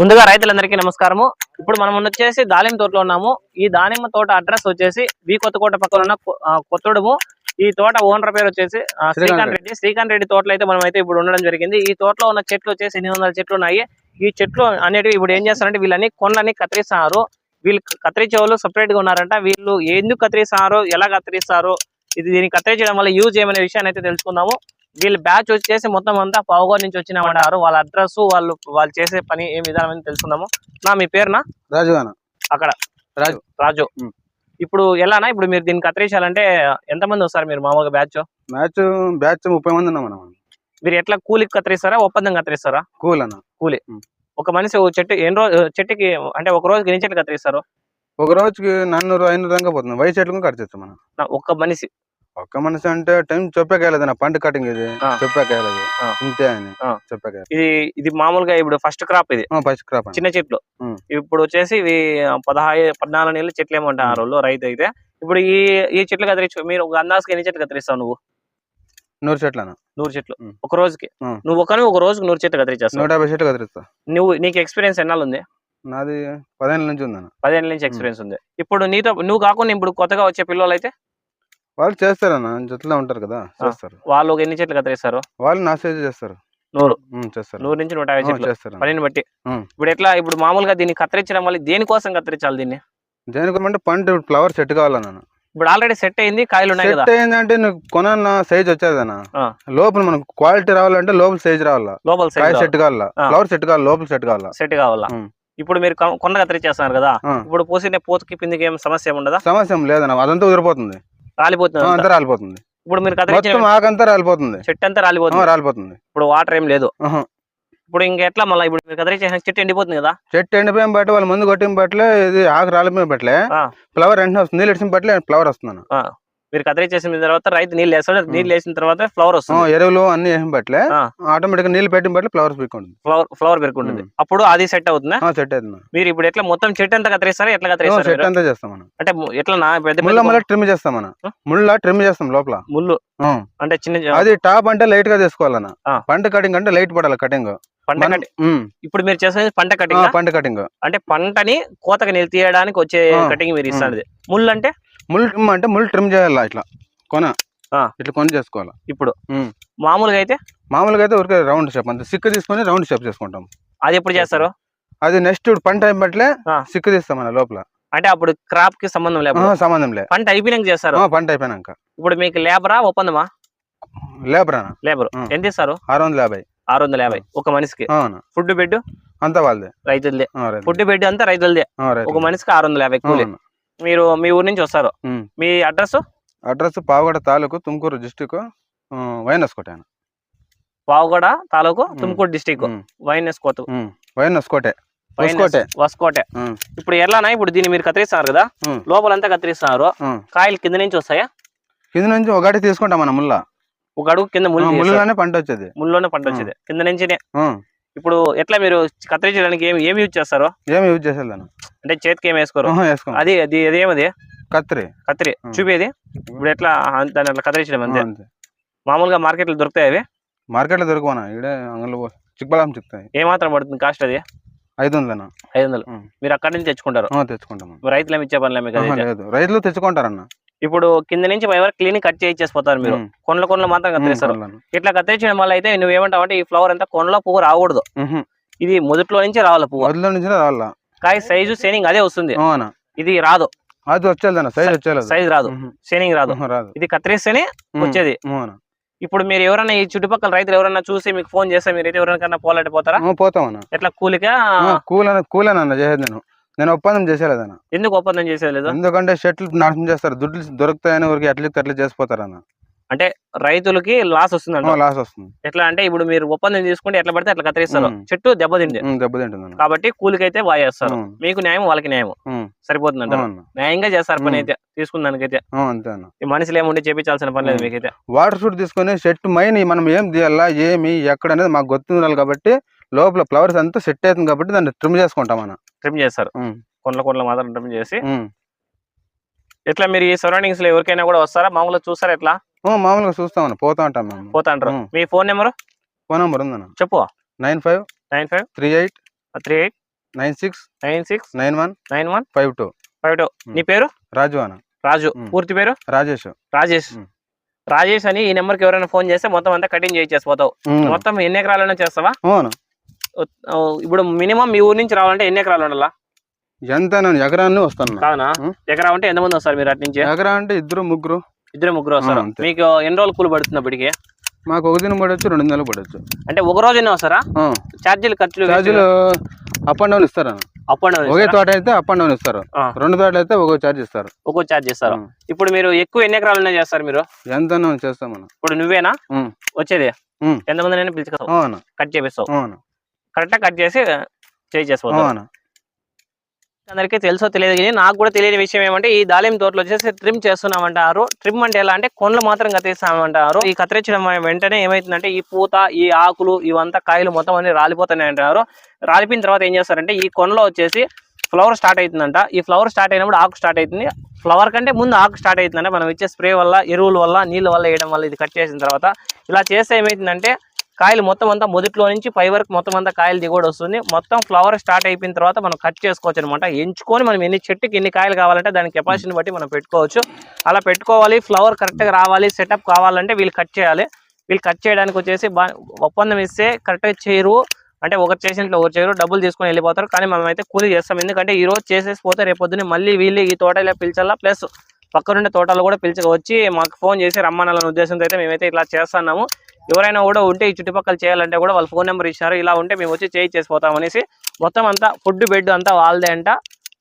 ముందుగా రైతులందరికీ నమస్కారము. ఇప్పుడు మనం వచ్చేసి దానిమ్మ తోటలో ఉన్నాము. ఈ దానిమ్మ తోట అడ్రస్ వచ్చేసి వి కొత్తకోట పక్కన ఉన్న కొత్తడుము. ఈ తోట ఓనర్ పేరు వచ్చేసి శ్రీకాంత్ రెడ్డి. శ్రీకాంత్ రెడ్డి తోటలో అయితే మనం అయితే ఇప్పుడు ఉండడం జరిగింది. ఈ తోటలో ఉన్న చెట్లు వచ్చేసి ఎనిమిది వందల చెట్లు ఉన్నాయి. ఈ చెట్లు అనేటివి ఇప్పుడు ఏం చేస్తారంటే వీళ్ళని కొండలని కత్తిరిస్తున్నారు వీళ్ళు కత్తిరించే వాళ్ళు సపరేట్గా ఉన్నారంట. వీళ్ళు ఎందుకు కత్తిరిస్తున్నారు ఎలా కత్తిరిస్తారు? ఇది దీన్ని కత్తిరించడం వల్ల యూజ్ ఏమనే విషయాన్ని అయితే తెలుసుకుందాము. వీళ్ళ బ్యాచ్ వచ్చేసి మొత్తం అంతా పావుగోడు నుంచి వచ్చినామంటారు వాళ్ళ అడ్రస్ వాళ్ళు వాళ్ళు చేసే పని ఏ విధానం అని తెలుసుకుందాము. నా మీ పేరునా? రాజుగాన? అక్కడ. రాజు. రాజు. ఇప్పుడు ఎలానా? ఇప్పుడు మీరు దీన్ని కత్తిరించాలంటే ఎంతమంది వస్తారు మీరు మామూలుగా బ్యాచ్? మ్యాచ్ బ్యాచ్ ముప్పై మంది ఉన్నాం మనం. మీరు ఎట్లా కూలికి కత్తిరిస్తారా? ఒప్పందం కత్తిరిస్తారా? కూల్. అన్న ఒక మనిషి చెట్టు ఎన్ని రోజు చెట్టుకి అంటే ఒక రోజుకి ఎన్ని చెట్లు కత్తిరిస్తారు? ఒక రోజుకి నన్నూరు ఐనూరు దాకా పోతుంది. వయసు చెట్లు కట్ చేస్తాం మనం. నా ఒక్క మనిషి ఒక్క మనిషి అంటే టైం చెప్పాకేయలేదు నా పంట కటింగ్ ఇది. ఆ. చెప్పాకేయలేదు. ఆ. ఇంతే అని ఆ. ఇది ఇది మామూలుగా ఇప్పుడు ఫస్ట్ క్రాప్ ఇది. ఫస్ట్ క్రాప్ చిన్న చెట్లు. ఉం. ఇప్పుడు వచ్చేసి ఇవి పదహారు పద్నాలుగు నెలల చెట్లు ఏమంటారు వాళ్ళు రైతు అయితే. ఇప్పుడు ఈ ఈ చెట్లు కత్తిరించు మీరు ఒక అందాజుకి ఎన్ని చెట్లు కత్తిరిస్తావు నువ్వు? నూరు చెట్లు అన్న. నూరు చెట్లు. ఉం. ఒక రోజుకి. ఉం. నువ్వు ఒకని ఒక రోజుకి నూరు చెట్లు కత్తిరించేస్తావు. నూట యాభై చెట్లు కదిరిస్తా నువ్వు నీకు ఎక్స్పీరియన్స్ ఎన్నాళ్ళు ఉంది నాది పదిహేను నుంచి ఉందన్న. పదిహేను నుంచి ఎక్స్పీరియన్స్ ఉంది. ఇప్పుడు నీతో నువ్వు కాకుండా ఇప్పుడు కొత్తగా వచ్చే పిల్లలు అయితే వాళ్ళు చేస్తారన్న జట్లో ఉంటారు కదా చేస్తారు. వాళ్ళు ఒక ఎన్ని చెట్లు కత్తిరిస్తారు? వాళ్ళు నా సైజ్ చేస్తారు. నూరు. చేస్తారు. నూరు నుంచి నూట యాభై చెట్లు. చేస్తారు. పనిని బట్టి. ఇప్పుడు ఎట్లా ఇప్పుడు మామూలుగా దీన్ని కత్తిరించడం వల్ల దేనికోసం కత్తిరించాలి దీన్ని? దేనికోమంటే పంట ఇప్పుడు ఫ్లవర్ సెట్ కావాలన్న. ఇప్పుడు ఆల్రెడీ సెట్ అయింది కాయలు ఉన్నాయి సెట్ అయిందంటే నువ్వు కొనన్న సైజ్ వచ్చేదన్న ఆ. లోపల మనకు క్వాలిటీ రావాలంటే లోపల సైజ్ రావాలా? లోపల సైడ్ సెట్ కావాలా. ఫ్లవర్ సెట్ కావాలి? లోపల సెట్ కావాలా? సెట్ కావాలా. ఇప్పుడు మీరు కొ- కొండ కత్తిరించేస్తున్నారు కదా. ఇప్పుడు పోసిన పోతుకి పిందికి ఏం సమస్య ఉండదా? సమస్య లేదన్న అదంతా ఉదిరిపోతుంది. రాలిపోతుంది అంతా. రాలిపోతుంది. ఇప్పుడు మీరు మొత్తం ఆకంతా రాలిపోతుంది. చెట్టు అంతా రాలిపోతుంది. రాలిపోతుంది. ఇప్పుడు వాటర్ ఏం లేదు. ఇప్పుడు ఇంకెట్లా మళ్ళీ ఇప్పుడు మీరు కత్తిరించేసిన చెట్టు ఎండిపోతుంది కదా? చెట్టు ఎండిపోయిన బట్టి వాళ్ళు ముందు కొట్టిన బట్లే ఇది ఆకు రాలిపోయిన బట్లే. ఫ్లవర్ వెంటనే వస్తుంది. నీళ్ళు ఇచ్చిన బట్లే ఫ్లవర్ వస్తుంది మీరు కత్తిరించేసిన తర్వాత రైతు నీళ్ళు వేస్తాడు. నీళ్ళు వేసిన తర్వాత ఫ్లవర్ వస్తుంది. ఎరువులు అన్ని వేసిన బట్లే. ఆటోమేటిక్ నీళ్ళు పెట్టిన బట్లే ఫ్లవర్స్ పీక్కుంటుంది ఫ్లవర్ ఫ్లవర్ పెరుగుంటుంది ఉం. అప్పుడు అది సెట్ అవుతుందా? సెట్ అవుతుంది మీరు ఇప్పుడు ఎట్లా మొత్తం చెట్టు అంతా కత్తిరిస్తారా? ఎట్లా కత్తిరిస్తారు మీరు? అంతా చేస్తాం మనం. అంటే ఎట్లా నా పెద్ద ముళ్ళ మళ్ళీ ట్రిమ్ చేస్తాం మనం? ముళ్ళ ట్రిమ్ చేస్తాం లోపల. ముళ్ళు. అంటే చిన్న అది టాప్ అంటే లైట్గా తీసుకోవాలన్న ఆ. పంట కటింగ్ అంటే లైట్ పడాలి కటింగ్ పంట ఇప్పుడు మీరు చేసేది పంట కటింగ్ పంట కటింగ్ అంటే పంటని కోతకి నిల్ తీయడానికి వచ్చే. కటింగ్ మీరు ఇస్తాంది. ముళ్ళు అంటే? ముళ్ళు ట్రిమ్ అంటే ముళ్ళు ట్రిమ్ చేయాలి ఇట్లా? కొన? ఆ. ఇట్లా కొన చేసుకోవాలి? ఇప్పుడు. మామూలుగా అయితే? మామూలుగా అయితే ఊరికే రౌండ్ షేప్ అంతే. సిక్కు తీసుకొని రౌండ్ షేప్ చేసుకుంటాం. అది ఎప్పుడు చేస్తారు? అది నెక్స్ట్ పంట ఆ. సిక్కు తీస్తాం మన లోపల. అంటే అప్పుడు క్రాప్కి సంబంధం లేదు సంబంధం లే. పంట అయిపోయినాక చేస్తారు? పంట అయిపోయినాక. ఇప్పుడు మీకు లేబరా ఒప్పందమా? Labour labour. ఎంత ఇస్తారు? ఆరు వందల యాభై ఆరు వందల యాభై ఒక మనిషికి? అవును. ఫుడ్ బెడ్ అంతా వాళ్ళదే. రైతులదే. ఫుడ్ బెడ్ అంతా రైతులదే. ఒక మనిషికి ఆరు వందల యాభై కూలి. మీరు మీ ఊరు నుంచి వస్తారు. మీ అడ్రస్ అడ్రస్ పావగడ తాలూకు తుమ్కూరు డిస్టిక్ వైఎన్ఎస్ కోట పావుగడ తాలూకు తుమ్కూరు డిస్టిక్. వైఎన్ఎస్ కోత. వైఎన్ఎస్ కోటే. వస్కోటే. ఇప్పుడు ఎలానా ఇప్పుడు దీన్ని మీరు కత్తిరిస్తున్నారు కదా. లోపలంతా కత్తిరిస్తున్నారు. కాయలు కింద నుంచి వస్తాయా? కింద నుంచి ఒకటి తీసుకుంటాం మన ముళ్ళ. ఒక అడుగు కింద ముళ్ళు. ముళ్ళలోనే పంట వచ్చేది ముళ్ళలోనే పంట వచ్చేది కింద నుంచినే. ఇప్పుడు ఎట్లా మీరు కత్తిరించడానికి ఏమి ఏమి యూజ్ చేస్తారు? ఏమి యూజ్ చేసేదాన్ని అంటే చేతికి ఏమి వేసుకోరు? వేసుకోం అది అది అదేమది కత్తిరి. కత్తిరి. చూపేది? ఇప్పుడు ఎట్లా దాన్ని అట్లా కత్తిరించడం అంతే? మామూలుగా మార్కెట్లో దొరుకుతాయి అవి? మార్కెట్లో దొరకవనా? అంగళ్ళు చిక్కబలం చిక్కుతాయి ఏ మాత్రం పడుతుంది కాస్ట్ అది? ఐదు వందలనా? ఐదు వందలు. మీరు అక్కడి నుంచి తెచ్చుకుంటారు? తెచ్చుకుంటాం. రైతులు ఏమి ఇచ్చే పనులే రైతులు తెచ్చుకుంటారన్న. ఇప్పుడు కింద నుంచి పై వరకు క్లీన్ కట్ చేయించేసిపోతారు మీరు. కొండల కొండలు మాత్రం కత్తిరిస్తారు. ఇట్లా కత్తిరించడం వల్ల అయితే నువ్వు ఏమంటావు అంటే ఈ ఫ్లవర్ అంతా కొండలో పువ్వు రాకూడదు. ఇది మొదట్లో నుంచి రావాలి పువ్వు. మొదలు నుంచి రావాలా? కాయ సైజు షేనింగ్ అదే వస్తుంది. ఇది రాదు. అది వచ్చేదన్న సైజ్ వచ్చేది సైజ్ రాదు. షేనింగ్ రాదు. రాదు. ఇది కత్తిరిస్తేనే. వచ్చేది. ఇప్పుడు మీరు ఎవరైనా ఈ చుట్టుపక్కల రైతులు ఎవరైనా చూసి మీకు ఫోన్ చేస్తే మీరైతే ఎవరికైనా పోలాడి పోతారా? ఆ, పోతామన్నా ఎట్లా కూలిగా కూల్ అని కూల్ అని అన్న చేసేది నేను. నేను ఒప్పందం చేసేలేదన్న ఎందుకు ఒప్పందం చేసేది లేదు ఎందుకంటే షర్ట్లు నాశనం చేస్తారు. దుడ్లు దొరుకుతాయని ఊరికి అట్లా అట్లా చేసిపోతారన్న అంటే రైతులకి లాస్ వస్తుందంట లాస్ వస్తుంది. ఎట్లా అంటే ఇప్పుడు మీరు ఒప్పందం తీసుకుంటే ఎట్లా పడితే అట్లా కత్తిరిస్తారు. చెట్టు దెబ్బతింది ఉం, దెబ్బతింటుందన్న కాబట్టి కూలికి అయితే బాగా చేస్తారు. మీకు న్యాయం వాళ్ళకి న్యాయం ఉం. సరిపోతుందంట అవునన్న. న్యాయంగా చేస్తారు పని. అయితే. తీసుకున్న దానికైతే ఈ మనుషులు ఏముండి చేపించాల్సిన పని లేదు. మీకైతే. వాటర్ షూట్ తీసుకొని సెట్ మైన్ మనం ఏం తీయాలా ఏమి ఎక్కడ అనేది మాకు గుర్తుండాలి కాబట్టి లోపల ఫ్లవర్స్ అంతా సెట్ అవుతుంది కాబట్టి దాన్ని ట్రిమ్ చేసుకుంటాం అన్న. ట్రిమ్ చేస్తారు. కొండల కొండల మాత్రం ట్రిమ్ చేసి. ఎట్లా మీరు ఈ సరౌండింగ్స్లో ఎవరికైనా కూడా వస్తారా? మామూలుగా చూస్తారా ఎట్లా? మామూలుగా చూస్తామన్న పోతా ఉంటాం మేము. పోతా అంటారు. ఉం. మీ ఫోన్ నెంబర్ ఫోన్ నెంబర్ ఉందన్న. చెప్పు. Nine five nine five three eight three eight nine six nine six nine one nine one five two. Five two. నీ పేరు? రాజు అన్న. రాజు. పూర్తి పేరు? రాజేష్. రాజేష్. రాజేష్ అని ఈ నెంబర్కి ఎవరైనా ఫోన్ చేస్తే మొత్తం అంతా కటింగ్ చేసేసిపోతావు ఉమ్. మొత్తం ఎన్ని ఎకరాలైనా చేస్తావా? అవును. ఇప్పుడు మినిమం మీ ఊరు నుంచి రావాలంటే ఎన్ని ఎకరాలు ఉండాలా? ఎంత నేను ఎకరాన్ని వస్తాను. కావునా? మ్. ఎకరా ఉంటే ఎంతమంది వస్తారు మీరు అటు నుంచి? ఎకరా అంటే ఇద్దరు ముగ్గురు. ఇద్దరు ముగ్గురు వస్తారు. మీకు ఎన్ని రోజులు కూలి పడుతుంది అప్పటికి? మాకు ఒక దినం పడవచ్చు రెండు నెలలు పడవచ్చు అంటే ఒక రోజునే వస్తారా? ఛార్జీలు ఖర్చులు ఛార్జీలు అప్ అండ్ డౌన్ ఇస్తారు. అప్ అండ్ డౌన్ ఒకే తోట అయితే అప్ అండ్ డౌన్ ఇస్తారు. రెండు తోటలు అయితే ఒక ఛార్జ్ ఇస్తారు. ఒక్కో ఛార్జ్ చేస్తారు ఉమ్. ఇప్పుడు మీరు ఎక్కువ ఎన్ని ఎకరాలు చేస్తారు మీరు? ఎంత చేస్తాం మనం. ఇప్పుడు నువ్వేనా. వచ్చేది. ఎంతమంది పిలుచుకోవు అవును. కట్ చేపిస్తావు. అవును కరెక్ట్ కట్ చేసి చేయి చేసుకోవాలి అందరికీ తెలుసో తెలియదు కానీ నాకు కూడా తెలియని విషయం ఏమంటే ఈ దాలిం తోటలో వచ్చేసి ట్రిమ్ చేస్తున్నామంటారు. ట్రిమ్ అంటే ఎలా అంటే కొండ్లు మాత్రం కత్తిస్తామంటారు. ఈ కత్తిరించడం వెంటనే ఏమైతుందంటే ఈ పూత ఈ ఆకులు ఇవంతా కాయలు మొత్తం అన్ని రాలిపోతున్నాయి అంటారు రాలిపోయిన తర్వాత ఏం చేస్తారంటే ఈ కొండలో వచ్చేసి ఫ్లవర్ స్టార్ట్ అవుతుందంట. ఈ ఫ్లవర్ స్టార్ట్ అయినప్పుడు ఆకు స్టార్ట్ అవుతుంది. ఫ్లవర్ కంటే ముందు ఆకు స్టార్ట్ అవుతుందంటే. మనం ఇచ్చే స్ప్రే వల్ల ఎరువుల వల్ల నీళ్ళ వల్ల వేయడం వల్ల ఇది కట్ చేసిన తర్వాత. ఇలా చేస్తే ఏమైతుందంటే కాయలు మొత్తం అంతా మొదట్లో నుంచి పై వరకు మొత్తం అంతా కాయలు దిగుబడి వస్తుంది. మొత్తం ఫ్లవర్ స్టార్ట్ అయిపోయిన తర్వాత మనం కట్ చేసుకోవచ్చు అనమాట ఎంచుకొని మనం ఎన్ని చెట్టుకి ఎన్ని కాయలు కావాలంటే దాని కెపాసిటీని బట్టి మనం పెట్టుకోవచ్చు. అలా పెట్టుకోవాలి ఫ్లవర్ కరెక్ట్గా రావాలి సెటప్ కావాలంటే వీళ్ళు కట్ చేయాలి. వీళ్ళు కట్ చేయడానికి వచ్చేసి ఒప్పందం ఇస్తే కరెక్ట్గా చేయరు. అంటే ఒకరు చేసినట్లు ఒకరు చేయరు. డబ్బులు తీసుకొని వెళ్ళిపోతారు. కానీ మనం అయితే కూలీ చేస్తాం. ఎందుకంటే ఈ రోజు చేసేసి పోతే రేపు పొద్దున్నే మళ్ళీ వీళ్ళు ఈ తోటలో పిలిచాలా? ప్లస్ పక్కనుండే తోటలు కూడా పిలిచి వచ్చి మాకు ఫోన్ చేసి రమ్మనాలనే ఉద్దేశంతో అయితే మేమైతే ఇట్లా చేస్తున్నాము ఎవరైనా కూడా ఉంటే ఈ చుట్టుపక్కల చేయాలంటే కూడా వాళ్ళ ఫోన్ నెంబర్ ఇచ్చినారు. ఇలా ఉంటే మేము వచ్చి చేయి చేసిపోతాం అనేసి మొత్తం అంతా ఫుడ్ బెడ్ అంతా వాళ్ళదే అంట.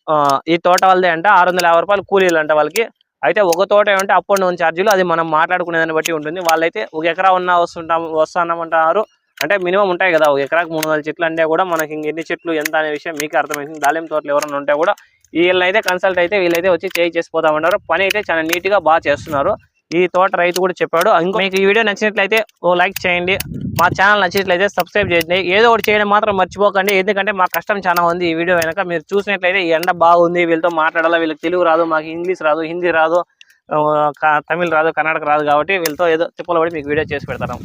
ఆ, ఈ తోట వాళ్ళదే అంట. ఆరు వందల యాభై రూపాయలు కూలీలు అంట వాళ్ళకి. అయితే ఒక తోట ఏమంటే అప్ అండ్ డౌన్ ఛార్జీలు అది మనం మాట్లాడుకునే దాన్ని బట్టి ఉంటుంది. వాళ్ళైతే ఒక ఎకరా ఉన్నా వస్తుంటాం వస్తామంటారు అంటే మినిమం ఉంటాయి కదా ఒక ఎకరాకు మూడు వందల చెట్లు అంటే కూడా మనకి ఎన్ని చెట్లు ఎంత అనే విషయం మీకు అర్థమైంది దాలిం తోటలు ఎవరైనా ఉంటే కూడా వీళ్ళైతే కన్సల్ట్ అయితే వీళ్ళైతే వచ్చి చేయి చేసిపోతామన్నారు పని అయితే చాలా నీట్గా బాగా చేస్తున్నారు. ఈ తోట రైతు కూడా చెప్పాడు. ఇంకో మీకు ఈ వీడియో నచ్చినట్లయితే ఓ లైక్ చేయండి. మా ఛానల్ నచ్చినట్లయితే సబ్స్క్రైబ్ చేయండి. ఏదో ఒకటి చేయడం మాత్రం మర్చిపోకండి. ఎందుకంటే మా కష్టం చాలా ఉంది ఈ వీడియో వెనక. మీరు చూసినట్లయితే ఈ ఎండ బాగుంది. వీళ్ళతో మాట్లాడాలి వీళ్ళకి తెలుగు రాదు మాకు ఇంగ్లీష్ రాదు హిందీ రాదు తమిళ్ రాదు కర్ణాటక రాదు కాబట్టి వీళ్ళతో ఏదో తిప్పలు పడి మీకు వీడియో చేసి పెడతాను.